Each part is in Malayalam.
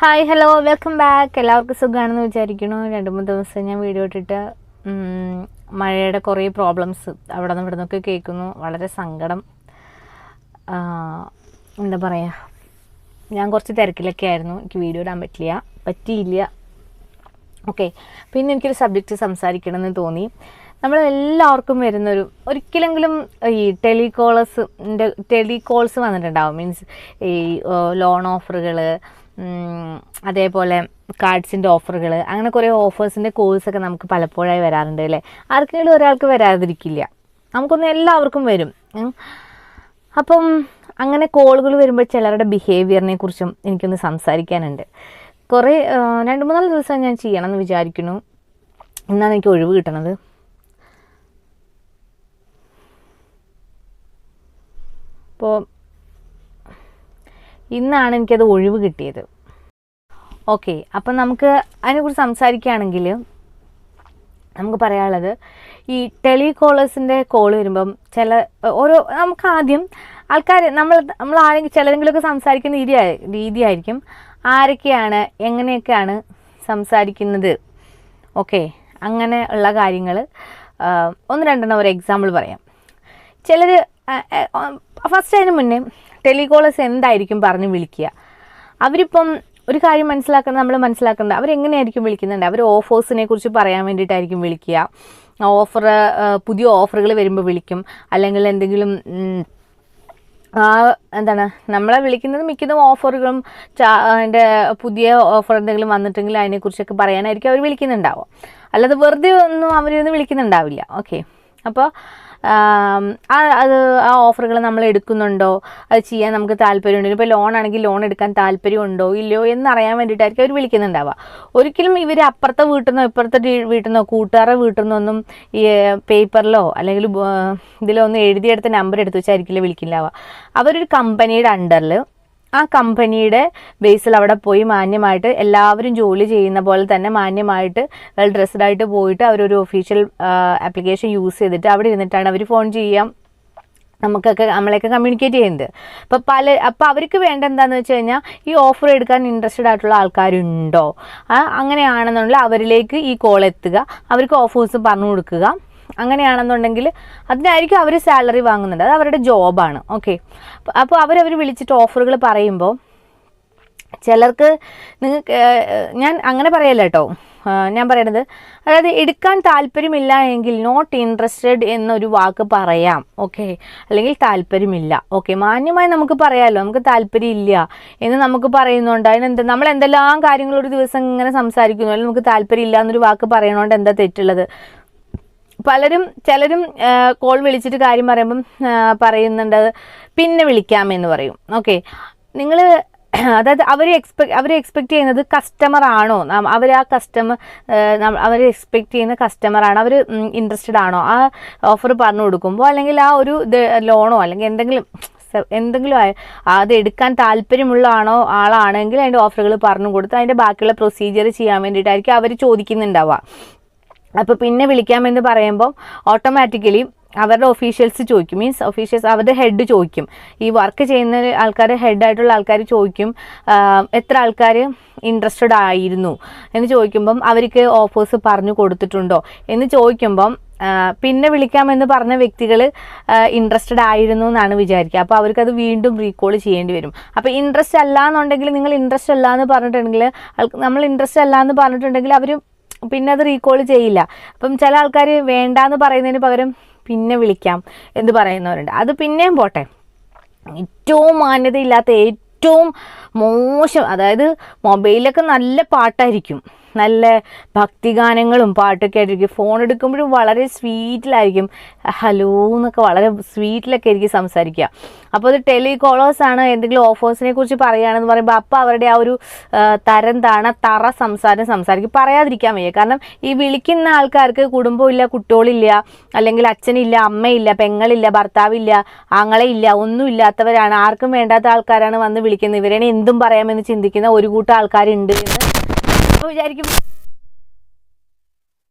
ഹായ് ഹലോ വെൽക്കം ബാക്ക് എല്ലാവർക്കും സുഖമാണെന്ന് വിചാരിക്കുന്നു. രണ്ട് മൂന്ന് ദിവസം ഞാൻ വീഡിയോ ഇട്ടിട്ട് മഴയുടെ കുറേ പ്രോബ്ലംസ് അവിടെ നിന്ന് ഇവിടെ നിന്നൊക്കെ കേൾക്കുന്നു. വളരെ സങ്കടം. എന്താ പറയുക ഞാൻ കുറച്ച് തിരക്കിലൊക്കെ ആയിരുന്നു. എനിക്ക് വീഡിയോ ഇടാൻ പറ്റില്ല. പറ്റിയില്ല. ഓക്കെ പിന്നെ എനിക്കൊരു സബ്ജക്റ്റ് സംസാരിക്കണമെന്ന് തോന്നി. നമ്മൾ എല്ലാവർക്കും വരുന്നൊരു ഒരിക്കലെങ്കിലും ഈ ടെലികോളേഴ്സിന്റെ ടെലികോൾസ് വന്നിട്ടുണ്ടാവും. മീൻസ് ഈ ലോൺ ഓഫറുകൾ അതേപോലെ കാർഡ്സിന്റെ ഓഫറുകൾ അങ്ങനെ കുറേ ഓഫേഴ്സിന്റെ കോഴ്സൊക്കെ നമുക്ക് പലപ്പോഴായി വരാറുണ്ട് അല്ലേ? ആർക്കെങ്കിലും ഒരാൾക്ക് വരാതിരിക്കില്ല. നമുക്കൊന്ന് എല്ലാവർക്കും വരും. അപ്പം അങ്ങനെ കോളുകൾ വരുമ്പോൾ ചിലരുടെ ബിഹേവിയറിനെ കുറിച്ചും എനിക്കൊന്ന് സംസാരിക്കാനുണ്ട്. കുറേ രണ്ട് മൂന്നാൽ ദിവസം ഞാൻ ചെയ്യണം എന്ന് വിചാരിക്കുന്നു. ഇന്നാണ് എനിക്ക് ഒഴിവ് കിട്ടണത്? അപ്പോൾ ഇന്നാണ് എനിക്കത് ഒഴിവ് കിട്ടിയത്. ഓക്കെ അപ്പം നമുക്ക് അതിനെക്കുറിച്ച് സംസാരിക്കുകയാണെങ്കിൽ നമുക്ക് പറയാനുള്ളത് ഈ ടെലികോളേഴ്സിന്റെ കോൾ വരുമ്പം ചില ഓരോ നമുക്ക് ആദ്യം ആൾക്കാർ നമ്മൾ നമ്മൾ ആരെങ്കിലും ചിലരെങ്കിലുമൊക്കെ സംസാരിക്കുന്ന രീതി രീതിയായിരിക്കും ആരൊക്കെയാണ് എങ്ങനെയൊക്കെയാണ് സംസാരിക്കുന്നത്. ഓക്കെ അങ്ങനെ ഉള്ള കാര്യങ്ങൾ ഒന്ന് രണ്ടെണ്ണം ഒരു എക്സാമ്പിൾ പറയാം. ചിലർ ഫസ്റ്റ് അതിന് മുന്നേ ടെലികോളേഴ്സ് എന്തായിരിക്കും പറഞ്ഞ് വിളിക്കുക? അവരിപ്പം ഒരു കാര്യം മനസ്സിലാക്കണം നമ്മൾ മനസ്സിലാക്കേണ്ടത് അവരെങ്ങനെയായിരിക്കും വിളിക്കുന്നുണ്ട്? അവർ ഓഫേഴ്സിനെ കുറിച്ച് പറയാൻ വേണ്ടിയിട്ടായിരിക്കും വിളിക്കുക. ഓഫർ പുതിയ ഓഫറുകൾ വരുമ്പോൾ വിളിക്കും. അല്ലെങ്കിൽ എന്തെങ്കിലും ആ എന്താണ് നമ്മളെ വിളിക്കുന്നത് മിക്കതും ഓഫറുകളും അതിന്റെ പുതിയ ഓഫർ എന്തെങ്കിലും വന്നിട്ടെങ്കിൽ അതിനെക്കുറിച്ചൊക്കെ പറയാനായിരിക്കും അവർ വിളിക്കുന്നുണ്ടാവുക. അല്ലാതെ വെറുതെ ഒന്നും അവരൊന്നും വിളിക്കുന്നുണ്ടാവില്ല. ഓക്കെ. അപ്പോൾ അത് ആ ഓഫറുകൾ നമ്മൾ എടുക്കുന്നുണ്ടോ? അത് ചെയ്യാൻ നമുക്ക് താല്പര്യമുണ്ടോ? ഇപ്പോൾ ലോൺ ആണെങ്കിൽ ലോൺ എടുക്കാൻ താല്പര്യമുണ്ടോ? ഇല്ലയോ എന്നറിയാൻ വേണ്ടിയിട്ടായിരിക്കും അവർ വിളിക്കുന്നുണ്ടാവുക. ഒരിക്കലും ഇവർ അപ്പുറത്തെ വീട്ടിൽ നിന്നോ ഇപ്പുറത്തെ വീട്ടിൽ നിന്നോ കൂട്ടുകാരുടെ വീട്ടിൽ നിന്നൊന്നും ഈ പേപ്പറിലോ അല്ലെങ്കിൽ ഇതിലോ ഒന്നും എഴുതിയെടുത്ത നമ്പർ എടുത്ത് വെച്ചായിരിക്കില്ല വിളിക്കില്ലാവുക അവരൊരു കമ്പനിയുടെ അണ്ടറിൽ ആ കമ്പനിയുടെ ബേസിൽ അവിടെ പോയി മാന്യമായിട്ട് എല്ലാവരും ജോലി ചെയ്യുന്ന പോലെ തന്നെ മാന്യമായിട്ട് വെൽ ഡ്രസ്ഡ് ആയിട്ട് പോയിട്ട് അവരൊരു ഒഫീഷ്യൽ ആപ്ലിക്കേഷൻ യൂസ് ചെയ്തിട്ട് അവിടെ ഇരുന്നിട്ടാണ് അവർ ഫോൺ ചെയ്യാം. നമുക്കൊക്കെ നമ്മളെയൊക്കെ കമ്മ്യൂണിക്കേറ്റ് ചെയ്യുന്നത്. അപ്പോൾ പല അപ്പോൾ അവർക്ക് വേണ്ട എന്താണെന്ന് വെച്ച് കഴിഞ്ഞാൽ ഈ ഓഫർ എടുക്കാൻ ഇൻട്രസ്റ്റഡ് ആയിട്ടുള്ള ആൾക്കാരുണ്ടോ? അങ്ങനെയാണെന്നുണ്ടെങ്കിൽ അവരിലേക്ക് ഈ കോൾ എത്തുക. അവർക്ക് ഓഫേഴ്സ് പറഞ്ഞു കൊടുക്കുക. അങ്ങനെയാണെന്നുണ്ടെങ്കിൽ അതിനായിരിക്കും അവർ സാലറി വാങ്ങുന്നുണ്ട് അത് അവരുടെ ജോബാണ് ഓക്കെ അപ്പോൾ അവരവർ വിളിച്ചിട്ട് ഓഫറുകൾ പറയുമ്പോൾ ചിലർക്ക് നിങ്ങൾക്ക് ഞാൻ അങ്ങനെ പറയല്ല കേട്ടോ ഞാൻ പറയണത് അതായത് എടുക്കാൻ താല്പര്യമില്ല എങ്കിൽ നോട്ട് ഇൻട്രസ്റ്റഡ് എന്നൊരു വാക്ക് പറയാം. ഓക്കെ അല്ലെങ്കിൽ താല്പര്യമില്ല. ഓക്കെ മാന്യമായി നമുക്ക് പറയാമല്ലോ നമുക്ക് താല്പര്യമില്ല എന്ന് നമുക്ക് പറയുന്നുണ്ട് അതിനെന്ത് നമ്മൾ എന്തെല്ലാം കാര്യങ്ങൾ ഒരു ദിവസം ഇങ്ങനെ സംസാരിക്കുന്നു. അല്ലെങ്കിൽ നമുക്ക് താല്പര്യമില്ല എന്നൊരു വാക്ക് പറയണോണ്ട് എന്താ തെറ്റുള്ളത്? പലരും ചിലരും കോൾ വിളിച്ചിട്ട് കാര്യം പറയുമ്പം പറയുന്നുണ്ട് പിന്നെ വിളിക്കാമെന്ന് പറയും. ഓക്കെ നിങ്ങൾ അതായത് അവർ എക്സ്പെക്ട് അവർ എക്സ്പെക്ട് ചെയ്യുന്നത് കസ്റ്റമർ ആണോ? അവർ ആ കസ്റ്റമർ അവർ എക്സ്പെക്ട് ചെയ്യുന്ന കസ്റ്റമർ ആണോ. അവർ ഇൻട്രസ്റ്റഡ് ആണോ? ആ ഓഫർ പറഞ്ഞു കൊടുക്കുമ്പോൾ അല്ലെങ്കിൽ ആ ഒരു ലോണോ അല്ലെങ്കിൽ എന്തെങ്കിലും എന്തെങ്കിലും അത് എടുക്കാൻ താല്പര്യമുള്ള ആണോ ആളാണെങ്കിൽ അതിന്റെ ഓഫറുകൾ പറഞ്ഞു കൊടുത്ത് അതിന്റെ ബാക്കിയുള്ള പ്രൊസീജിയർ ചെയ്യാൻ വേണ്ടിയിട്ടായിരിക്കും അവർ ചോദിക്കുന്നുണ്ടാവുക. അപ്പോൾ പിന്നെ വിളിക്കാമെന്ന് പറയുമ്പോൾ ഓട്ടോമാറ്റിക്കലി അവരുടെ ഒഫീഷ്യൽസ് ചോദിക്കും. മീൻസ് ഒഫീഷ്യൽസ് അവരുടെ ഹെഡ് ചോദിക്കും. ഈ വർക്ക് ചെയ്യുന്ന ആൾക്കാർ ഹെഡായിട്ടുള്ള ആൾക്കാർ ചോദിക്കും എത്ര ആൾക്കാർ ഇൻട്രസ്റ്റഡ് ആയിരുന്നു എന്ന് ചോദിക്കുമ്പം അവർക്ക് ഓഫേഴ്സ് പറഞ്ഞു കൊടുത്തിട്ടുണ്ടോ എന്ന് ചോദിക്കുമ്പം പിന്നെ വിളിക്കാമെന്ന് പറഞ്ഞ വ്യക്തികൾ ഇൻട്രസ്റ്റഡ് ആയിരുന്നു എന്നാണ് വിചാരിക്കുക. അപ്പോൾ അവർക്കത് വീണ്ടും റീകോൾ ചെയ്യേണ്ടി വരും. അപ്പോൾ ഇൻട്രസ്റ്റ് അല്ല എന്നുണ്ടെങ്കിൽ നിങ്ങൾ ഇൻട്രസ്റ്റ് അല്ല എന്ന് പറഞ്ഞിട്ടുണ്ടെങ്കിൽ നമ്മൾ ഇൻട്രസ്റ്റ് അല്ല എന്ന് പറഞ്ഞിട്ടുണ്ടെങ്കിൽ അവർ പിന്നെ അത് റീകോൾ ചെയ്യില്ല. അപ്പം ചില ആൾക്കാർ വേണ്ടാന്ന് പറയുന്നതിന് പകരം പിന്നെ വിളിക്കാം എന്ന് പറയുന്നവരുണ്ട്. അത് പിന്നെയും പോട്ടെ. ഏറ്റവും മാന്യതയില്ലാത്ത ഏറ്റവും മോശം അതായത് മൊബൈലൊക്കെ നല്ല പാട്ടായിരിക്കും. നല്ല ഭക്തിഗാനങ്ങളും പാട്ടൊക്കെ ആയിട്ടിരിക്കും ഫോൺ എടുക്കുമ്പോഴും വളരെ സ്വീറ്റിലായിരിക്കും ഹലോ എന്നൊക്കെ വളരെ സ്വീറ്റിലൊക്കെ ആയിരിക്കും സംസാരിക്കുക. അപ്പോൾ അത് ടെലികോളേഴ്സ് ആണ്. എന്തെങ്കിലും ഓഫേഴ്സിനെ കുറിച്ച് പറയുകയാണെന്ന് പറയുമ്പോൾ അപ്പോൾ അവരുടെ ആ ഒരു തരം താണ തറ സംസാരം സംസാരിക്കും. പറയാതിരിക്കാൻ വയ്യ. കാരണം ഈ വിളിക്കുന്ന ആൾക്കാർക്ക് കുടുംബമില്ല കുട്ടികളില്ല അല്ലെങ്കിൽ അച്ഛനില്ല അമ്മയില്ല പെങ്ങളില്ല ഭർത്താവില്ല ആങ്ങളയില്ല ഒന്നും ഇല്ലാത്തവരാണ് ആർക്കും വേണ്ടാത്ത ആൾക്കാരാണ് വന്ന് വിളിക്കുന്നത്. ഇവരെ എന്തും പറയാമെന്ന് ചിന്തിക്കുന്ന ഒരു കൂട്ടം ആൾക്കാരുണ്ട് എന്ന് അപ്പോൾ വിചാരിക്കും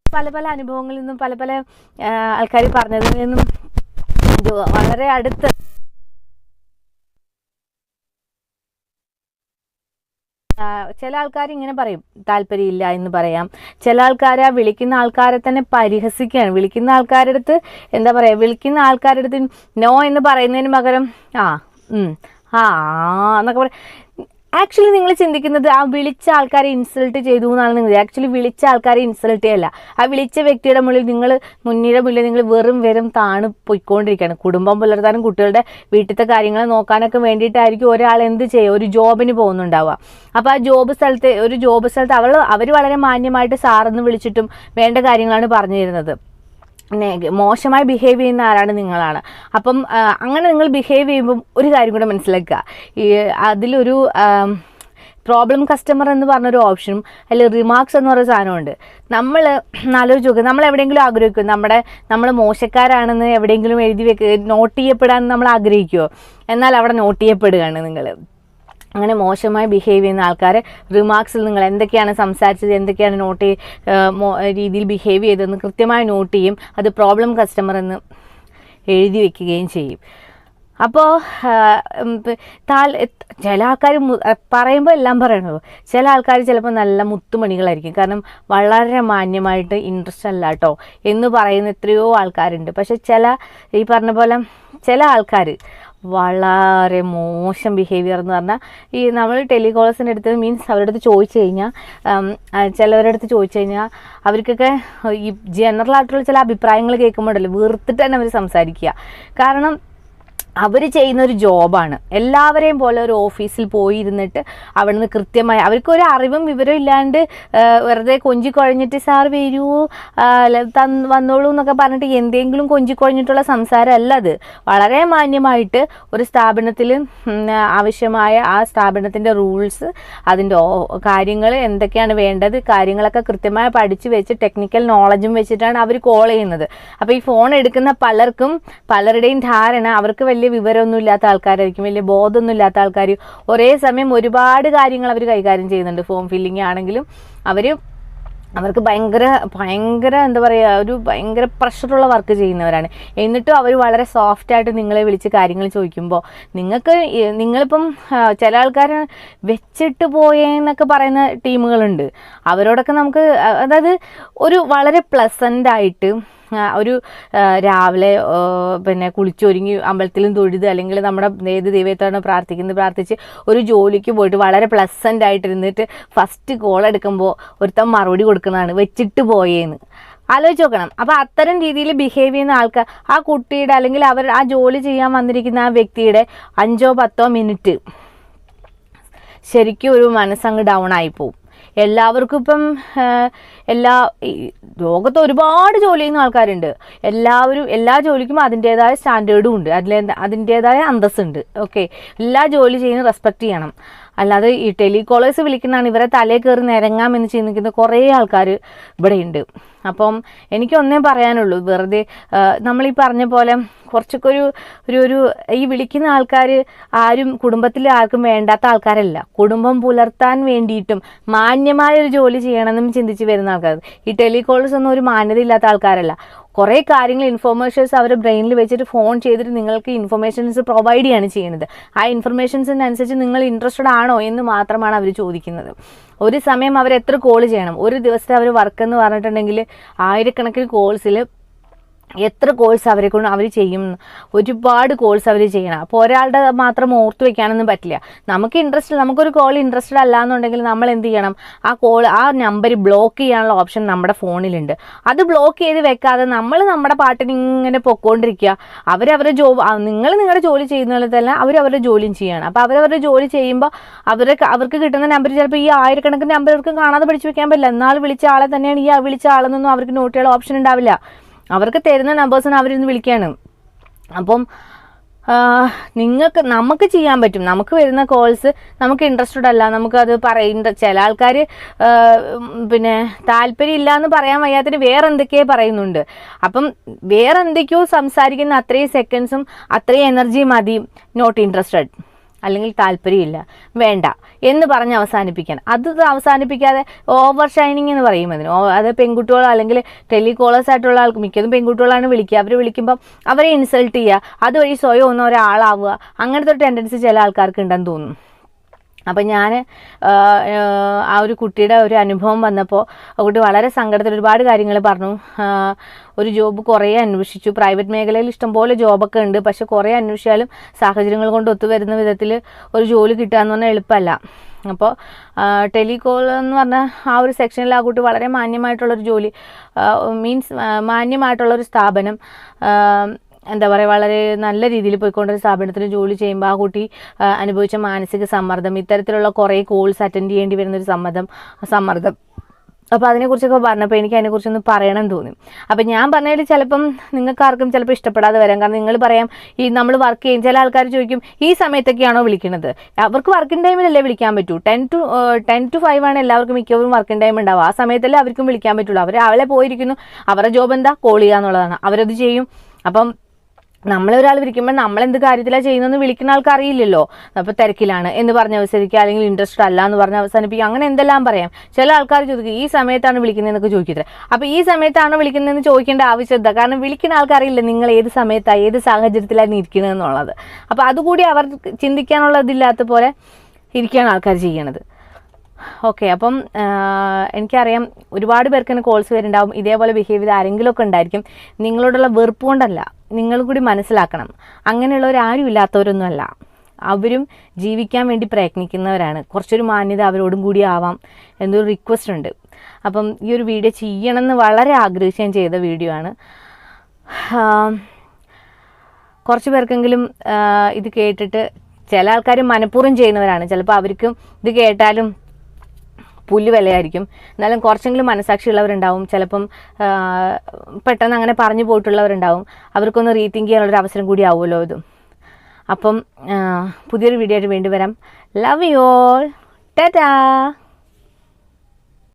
പല പല അനുഭവങ്ങളിൽ നിന്നും പല പല ആൾക്കാർ പറഞ്ഞതിൽ നിന്നും ഇത് വളരെ അടുത്ത് ചില ആൾക്കാർ ഇങ്ങനെ പറയും താല്പര്യമില്ല എന്ന് പറയാം. ചില ആൾക്കാർ ആ വിളിക്കുന്ന ആൾക്കാരെ തന്നെ പരിഹസിക്കുകയാണ്. വിളിക്കുന്ന ആൾക്കാരുടെ അടുത്ത് എന്താ പറയുക വിളിക്കുന്ന ആൾക്കാരുടെ അടുത്ത് നോ എന്ന് പറയുന്നതിന് പകരം ആ ആ എന്നൊക്കെ പറയും ആക്ച്വലി നിങ്ങൾ ചിന്തിക്കുന്നത് ആ വിളിച്ച ആൾക്കാരെ ഇൻസൾട്ട് ചെയ്തു എന്നാണ് നിങ്ങൾ. ആക്ച്വലി വിളിച്ച ആൾക്കാരെ ഇൻസൾട്ട് ചെയ്യല്ല. ആ വിളിച്ച വ്യക്തിയുടെ മുന്നിൽ നിങ്ങൾ മുന്നിലെ മുന്നിൽ നിങ്ങൾ വെറും വെറും താണ് പോയിക്കൊണ്ടിരിക്കുകയാണ്. കുടുംബം പുലർത്താനും കുട്ടികളുടെ വീട്ടിലത്തെ കാര്യങ്ങൾ നോക്കാനൊക്കെ വേണ്ടിയിട്ടായിരിക്കും ഒരാൾ എന്ത് ചെയ്യുക ഒരു ജോബിന് പോകുന്നുണ്ടാവുക. അപ്പോൾ ആ ജോബ് സ്ഥലത്തെ ഒരു ജോബ് സ്ഥലത്ത് അവൾ അവർ വളരെ മാന്യമായിട്ട് സാറെന്ന് വിളിച്ചിട്ടും വേണ്ട കാര്യങ്ങളാണ് പറഞ്ഞു തരുന്നത്. മോശമായി ബിഹേവ് ചെയ്യുന്ന ആരാണ് നിങ്ങളാണ്. അപ്പം അങ്ങനെ നിങ്ങൾ ബിഹേവ് ചെയ്യുമ്പം ഒരു കാര്യം കൂടെ മനസ്സിലാക്കുക. ഈ അതിലൊരു പ്രോബ്ലം കസ്റ്റമർ എന്ന് പറഞ്ഞൊരു ഓപ്ഷനും അതിൽ റിമാർക്സ് എന്ന് പറയുന്ന സാധനമുണ്ട് നമ്മൾ ചോദ്യം നമ്മൾ എവിടെയെങ്കിലും ആഗ്രഹിക്കും നമ്മുടെ നമ്മൾ മോശക്കാരാണെന്ന് എവിടെയെങ്കിലും എഴുതി വെക്ക് നോട്ട് ചെയ്യപ്പെടാൻ നമ്മൾ ആഗ്രഹിക്കുമോ എന്നാൽ അവിടെ നോട്ട് ചെയ്യപ്പെടുകയാണ് നിങ്ങൾ അങ്ങനെ മോശമായി ബിഹേവ് ചെയ്യുന്ന ആൾക്കാരെ റിമാർക്സിൽ നിങ്ങൾ എന്തൊക്കെയാണ് സംസാരിച്ചത് എന്തൊക്കെയാണ് നോട്ട് രീതിയിൽ ബിഹേവ് ചെയ്തതെന്ന് കൃത്യമായി നോട്ട് ചെയ്യും. അത് പ്രോബ്ലം കസ്റ്റമർ എന്ന് എഴുതി വെക്കുകയും ചെയ്യും. അപ്പോൾ താൽ ചില ആൾക്കാർ പറയുമ്പോൾ എല്ലാം പറയണോ ചില ആൾക്കാർ ചിലപ്പോൾ നല്ല മുത്തുമണികളായിരിക്കും. കാരണം വളരെ മാന്യമായിട്ട് ഇൻട്രസ്റ്റ് അല്ല കേട്ടോ എന്ന് പറയുന്ന എത്രയോ ആൾക്കാരുണ്ട്. പക്ഷെ ചില ഈ പറഞ്ഞ പോലെ ചില ആൾക്കാർ വളരെ മോശം ബിഹേവിയർ എന്ന് പറഞ്ഞാൽ ഈ നമ്മൾ ടെലികോളേഴ്സിന്റെ അടുത്ത് മീൻസ് അവരുടെ അടുത്ത് ചോദിച്ചു കഴിഞ്ഞാൽ ചിലവരുടെ അടുത്ത് ചോദിച്ചു കഴിഞ്ഞാൽ അവർക്കൊക്കെ ഈ ജനറൽ ആയിട്ടുള്ള ചില അഭിപ്രായങ്ങൾ കേൾക്കുമ്പോഴല്ലേ വീർത്തിട്ട് തന്നെ അവർ സംസാരിക്കുക. കാരണം അവർ ചെയ്യുന്ന ഒരു ജോബാണ്. എല്ലാവരെയും പോലെ ഒരു ഓഫീസിൽ പോയി ഇരുന്നിട്ട് അവിടുന്ന് കൃത്യമായി അവർക്ക് ഒരു അറിവും വിവരവും ഇല്ലാണ്ട് വെറുതെ കൊഞ്ചി കുഴഞ്ഞിട്ട് സാർ വരൂ വന്നോളൂ എന്നൊക്കെ പറഞ്ഞിട്ട് എന്തെങ്കിലും കൊഞ്ചി കുഴഞ്ഞിട്ടുള്ള സംസാരമല്ല അത്. വളരെ മാന്യമായിട്ട് ഒരു സ്ഥാപനത്തിൽ ആവശ്യമായ ആ സ്ഥാപനത്തിന്റെ റൂൾസ് അതിന്റെ കാര്യങ്ങൾ എന്തൊക്കെയാണ് വേണ്ടത് കാര്യങ്ങളൊക്കെ കൃത്യമായി പഠിച്ചു വെച്ച് ടെക്നിക്കൽ നോളജും വെച്ചിട്ടാണ് അവർ കോൾ ചെയ്യുന്നത്. അപ്പോൾ ഈ ഫോൺ എടുക്കുന്ന പലർക്കും പലരുടെയും ധാരണ അവർക്ക് വലിയ വിവരമൊന്നും ഇല്ലാത്ത ആൾക്കാരായിരിക്കും വലിയ ബോധമൊന്നും ഇല്ലാത്ത ആൾക്കാർ ഒരേ സമയം ഒരുപാട് കാര്യങ്ങൾ അവർ കൈകാര്യം ചെയ്യുന്നുണ്ട്. ഫോം ഫില്ലിംഗ് ആണെങ്കിലും അവർ അവർക്ക് ഭയങ്കര ഭയങ്കര എന്താ പറയുക ഒരു ഭയങ്കര പ്രഷറുള്ള വർക്ക് ചെയ്യുന്നവരാണ്. എന്നിട്ടും അവർ വളരെ സോഫ്റ്റ് ആയിട്ട് നിങ്ങളെ വിളിച്ച് കാര്യങ്ങൾ ചോദിക്കുമ്പോൾ നിങ്ങൾക്ക് നിങ്ങളിപ്പം ചില ആൾക്കാർ വെച്ചിട്ട് പോയെന്നൊക്കെ പറയുന്ന ടീമുകളുണ്ട്. അവരോടൊക്കെ നമുക്ക് അതായത് ഒരു വളരെ പ്ലസന്റ് ആയിട്ട് ആ, ഒരു രാവിലെ പിന്നെ കുളിച്ചൊരുങ്ങി അമ്പലത്തിലും തൊഴുത് അല്ലെങ്കിൽ നമ്മുടെ ഏത് ദൈവത്താണ് പ്രാർത്ഥിക്കുന്നത് പ്രാർത്ഥിച്ച് ഒരു ജോലിക്ക് പോയിട്ട് വളരെ പ്ലസന്റ് ആയിട്ടിരുന്നിട്ട് ഫസ്റ്റ് കോൾ എടുക്കുമ്പോൾ ഒരുത്തൻ മറുപടി കൊടുക്കുന്നതാണ് വെച്ചിട്ട് പോയേന്ന്. ആലോചിച്ച് നോക്കണം. അപ്പോൾ അത്തരം രീതിയിൽ ബിഹേവ് ചെയ്യുന്ന ആൾക്കാർ ആ കുട്ടിയുടെ അല്ലെങ്കിൽ അവർ ആ ജോലി ചെയ്യാൻ വന്നിരിക്കുന്ന ആ വ്യക്തിയുടെ അഞ്ചോ പത്തോ മിനിറ്റ് ശരിക്കും ഒരു മനസ്സങ്ങ് ഡൗൺ ആയി പോവും. എല്ലാവർക്കും ഇപ്പം എല്ലാ ലോകത്ത് ഒരുപാട് ജോലി ചെയ്യുന്ന ആൾക്കാരുണ്ട്. എല്ലാവരും എല്ലാ ജോലിക്കും അതിന്റേതായ സ്റ്റാൻഡേർഡും ഉണ്ട്. അതിൽ അതിന്റേതായ അന്തസ്സുണ്ട്. ഓക്കെ. എല്ലാ ജോലി ചെയ്യുന്ന റെസ്പെക്ട് ചെയ്യണം. അല്ലാതെ ഈ ടെലികോളേഴ്സ് വിളിക്കുന്നതാണ് ഇവരെ തലേ കയറി നിരങ്ങാമെന്ന് ചിന്തിക്കുന്ന കുറേ ആൾക്കാർ ഇവിടെയുണ്ട്. അപ്പം എനിക്കൊന്നേ പറയാനുള്ളൂ വെറുതെ നമ്മൾ നമ്മളീ പറഞ്ഞ പോലെ കുറച്ചൊക്കെ ഒരു ഒരു ഒരു ഈ വിളിക്കുന്ന ആൾക്കാർ ആരും കുടുംബത്തിലെ ആർക്കും വേണ്ടാത്ത ആൾക്കാരല്ല. കുടുംബം പുലർത്താൻ വേണ്ടിയിട്ടും മാന്യമായ ഒരു ജോലി ചെയ്യണമെന്നും ചിന്തിച്ച് വരുന്ന ആൾക്കാർ ഈ ടെലികോളേഴ്സ് ഒന്നും ഒരു മാന്യത ഇല്ലാത്ത ആൾക്കാരല്ല. കുറേ കാര്യങ്ങൾ ഇൻഫോർമേഷൻസ് അവർ ബ്രെയിനിൽ വെച്ചിട്ട് ഫോൺ ചെയ്തിട്ട് നിങ്ങൾക്ക് ഇൻഫർമേഷൻസ് പ്രൊവൈഡ് ചെയ്യാണ് ചെയ്യുന്നത് ആ ഇൻഫർമേഷൻസിനനുസരിച്ച് നിങ്ങൾ ഇൻട്രസ്റ്റഡ് ആണോ എന്ന് മാത്രമാണ് അവർ ചോദിക്കുന്നത്. ഒരു സമയം അവർ എത്ര കോൾ ചെയ്യണം? ഒരു ദിവസത്തെ അവർ വർക്ക് എന്ന് പറഞ്ഞിട്ടുണ്ടെങ്കിൽ ആയിരക്കണക്കിന് കോൾസിൽ എത്ര കോഴ്സ് അവരെ കൊണ്ട് അവർ ചെയ്യും? ഒരുപാട് കോഴ്സ് അവർ ചെയ്യണം. അപ്പോൾ ഒരാളുടെ മാത്രം ഓർത്ത് വെക്കാനൊന്നും പറ്റില്ല. നമുക്ക് ഇൻട്രസ്റ്റ് നമുക്കൊരു കോൾ ഇൻട്രസ്റ്റഡ് അല്ല എന്നുണ്ടെങ്കിൽ നമ്മൾ എന്ത് ചെയ്യണം? ആ കോൾ ആ നമ്പർ ബ്ലോക്ക് ചെയ്യാനുള്ള ഓപ്ഷൻ നമ്മുടെ ഫോണിലുണ്ട്. അത് ബ്ലോക്ക് ചെയ്ത് വെക്കാതെ നമ്മൾ നമ്മുടെ പാട്ടിന് ഇങ്ങനെ പൊക്കോണ്ടിരിക്കുക. അവരവരുടെ ജോ നിങ്ങൾ നിങ്ങളുടെ ജോലി ചെയ്യുന്ന തന്നെ അവരവരുടെ ജോലിയും ചെയ്യണം. അപ്പോൾ അവരവരുടെ ജോലി ചെയ്യുമ്പോൾ അവർക്ക് അവർക്ക് കിട്ടുന്ന നമ്പർ ചിലപ്പോൾ ഈ ആയിരക്കണക്കിന് നമ്പർ അവർക്ക് കാണാതെ പഠിച്ചു വെക്കാൻ പറ്റില്ല. എന്നാൽ വിളിച്ച ആളെ തന്നെയാണ് ഈ വിളിച്ച ആളെന്നൊന്നും അവർക്ക് നോട്ട് ചെയ്യാനുള്ള ഓപ്ഷൻ ഉണ്ടാവില്ല. അവർക്ക് തരുന്ന നമ്പേഴ്സിന് അവരിന്ന് വിളിക്കുകയാണ് അപ്പം നിങ്ങൾക്ക് നമുക്ക് ചെയ്യാൻ പറ്റും. നമുക്ക് വരുന്ന കോൾസ് നമുക്ക് ഇൻട്രസ്റ്റഡ് അല്ല. നമുക്കത് പറയുന്ന ചില ആൾക്കാർ പിന്നെ താല്പര്യം ഇല്ല എന്ന് പറയാൻ വയ്യാത്തതിന് വേറെ എന്തൊക്കെയോ പറയുന്നുണ്ട്. അപ്പം വേറെ എന്തൊക്കെയോ സംസാരിക്കുന്ന അത്രയും സെക്കൻഡ്സും അത്രയും എനർജി മതി നോട്ട് ഇൻട്രസ്റ്റഡ് അല്ലെങ്കിൽ താല്പര്യമില്ല. വേണ്ട. എന്ന് പറഞ്ഞ് അവസാനിപ്പിക്കാൻ. അത് അവസാനിപ്പിക്കാതെ ഓവർ ഷൈനിങ് എന്ന് പറയും അതിന്. അത് പെൺകുട്ടികൾ അല്ലെങ്കിൽ ടെലികോളേഴ്സ് ആയിട്ടുള്ള ആൾക്ക് മിക്കതും പെൺകുട്ടികളാണ് വിളിക്കുക. അവർ വിളിക്കുമ്പോൾ അവരെ ഇൻസൾട്ട് ചെയ്യുക. അതുവഴി സ്വയം ഒന്ന് ഒരാളാവുക. അങ്ങനത്തെ ഒരു ടെൻഡൻസി ചില ആൾക്കാർക്ക് ഉണ്ടെന്ന് തോന്നുന്നു. അപ്പം ഞാൻ ആ ഒരു കുട്ടിയുടെ ഒരു അനുഭവം വന്നപ്പോൾ ആ കുട്ടി വളരെ സങ്കടത്തിൽ ഒരുപാട് കാര്യങ്ങൾ പറഞ്ഞു. ഒരു ജോബ് കുറേ അന്വേഷിച്ചു. പ്രൈവറ്റ് മേഖലയിൽ ഇഷ്ടംപോലെ ജോബൊക്കെ ഉണ്ട്. പക്ഷെ കുറേ അന്വേഷിച്ചാലും സാഹചര്യങ്ങൾ കൊണ്ട് ഒത്തുവരുന്ന വിധത്തിൽ ഒരു ജോലി കിട്ടുക എന്ന് പറഞ്ഞാൽ എളുപ്പമല്ല അപ്പോൾ ടെലികോൾ എന്ന് പറഞ്ഞ ആ ഒരു സെക്ഷനിൽ ആ കുട്ടി വളരെ മാന്യമായിട്ടുള്ളൊരു ജോലി മീൻസ് മാന്യമായിട്ടുള്ളൊരു സ്ഥാപനം എന്താ പറയുക വളരെ നല്ല രീതിയിൽ പോയിക്കൊണ്ടൊരു സ്ഥാപനത്തിൽ ജോലി ചെയ്യുമ്പോൾ ആ കുട്ടി അനുഭവിച്ച മാനസിക സമ്മർദ്ദം ഇത്തരത്തിലുള്ള കുറേ കോൾസ് അറ്റൻഡ് ചെയ്യേണ്ടി വരുന്നൊരു സമ്മർദ്ദം സമ്മർദ്ദം. അപ്പോൾ അതിനെക്കുറിച്ചൊക്കെ പറഞ്ഞപ്പോൾ എനിക്ക് അതിനെക്കുറിച്ചൊന്ന് പറയണം തോന്നി. അപ്പോൾ ഞാൻ പറഞ്ഞതിൽ ചിലപ്പം നിങ്ങൾക്ക് ആർക്കും ചിലപ്പോൾ ഇഷ്ടപ്പെടാതെ വരാം. കാരണം നിങ്ങൾ പറയാം ഈ നമ്മൾ വർക്ക് ചെയ്യും ചില ആൾക്കാർ ചോദിക്കും ഈ സമയത്തൊക്കെയാണോ വിളിക്കുന്നത് അവർക്ക് വർക്കിംഗ് ടൈമിലല്ലേ വിളിക്കാൻ പറ്റൂ? Ten to ten to five ആണ് എല്ലാവർക്കും മിക്കവരും വർക്കിംഗ് ടൈം ഉണ്ടാവുക. ആ സമയത്തല്ലേ അവർക്കും വിളിക്കാൻ പറ്റുള്ളൂ. അവർ അവളെ പോയിരിക്കുന്നു. അവരുടെ ജോബ് എന്താ? കോൾ ചെയ്യുക എന്നുള്ളതാണ്. അവരത് ചെയ്യും. അപ്പം നമ്മളെ ഒരാൾ വിളിക്കുമ്പോൾ നമ്മൾ എന്ത് കാര്യത്തിലാണ് ചെയ്യുന്നതെന്ന് വിളിക്കുന്ന ആൾക്ക് അറിയില്ലല്ലോ അപ്പോൾ തിരക്കിലാണ്. എന്ന് പറഞ്ഞ അവസരിക്കുക അല്ലെങ്കിൽ ഇൻട്രസ്റ്റ് അല്ല എന്ന് പറഞ്ഞ് അവസാനിപ്പിക്കുക അങ്ങനെ എന്തെല്ലാം പറയാം. ചില ആൾക്കാർ ചോദിക്കും ഈ സമയത്താണ് വിളിക്കുന്നതെന്നൊക്കെ ചോദിക്കത്തില്ല. അപ്പോൾ ഈ സമയത്താണ് വിളിക്കുന്നതെന്ന് ചോദിക്കേണ്ട ആവശ്യമില്ല കാരണം വിളിക്കുന്ന ആൾക്കറിയില്ല നിങ്ങൾ ഏത് സമയത്താണ് ഏത് സാഹചര്യത്തിലാണ് ഇരിക്കുന്നത് എന്നുള്ളത് അപ്പോൾ അതുകൂടി അവർ ചിന്തിക്കാനുള്ളതില്ലാത്ത പോലെ ഇരിക്കുകയാണ് ആൾക്കാർ ചെയ്യണത്. ഓക്കെ അപ്പം എനിക്കറിയാം ഒരുപാട് പേർക്ക് തന്നെ കോൾസ് വരുന്നുണ്ടാവും. ഇതേപോലെ ബിഹേവ് ചെയ്ത് ആരെങ്കിലും ഒക്കെ ഉണ്ടായിരിക്കും. നിങ്ങളോടുള്ള വെറുപ്പ് കൊണ്ടല്ല നിങ്ങൾ കൂടി മനസ്സിലാക്കണം. അങ്ങനെയുള്ളവർ ആരും ഇല്ലാത്തവരൊന്നുമല്ല അവരും ജീവിക്കാൻ വേണ്ടി പ്രയത്നിക്കുന്നവരാണ്. കുറച്ചൊരു മാന്യത അവരോടും കൂടി ആവാം എന്നൊരു റിക്വസ്റ്റ് ഉണ്ട്. അപ്പം ഈ ഒരു വീഡിയോ ചെയ്യണമെന്ന് വളരെ ആഗ്രഹിച്ച് ഞാൻ ചെയ്ത വീഡിയോ ആണ്. കുറച്ച് പേർക്കെങ്കിലും ഇത് കേട്ടിട്ട് ചില ആൾക്കാർ മനഃപൂർവം ചെയ്യുന്നവരാണ്. ചിലപ്പോൾ അവർക്കും ഇത് കേട്ടാലും പുല്ല് വിലയായിരിക്കും എന്നാലും കുറച്ചെങ്കിലും മനസാക്ഷിയുള്ളവരുണ്ടാവും. ചിലപ്പം പെട്ടെന്ന് അങ്ങനെ പറഞ്ഞു പോയിട്ടുള്ളവരുണ്ടാവും. അവർക്കൊന്ന് റീതിങ്ക് ചെയ്യാനുള്ളൊരു അവസരം കൂടി ആവുമല്ലോ ഇതും. അപ്പം പുതിയൊരു വീഡിയോ ആയിട്ട് വീണ്ടും വരാം. Love you all Tata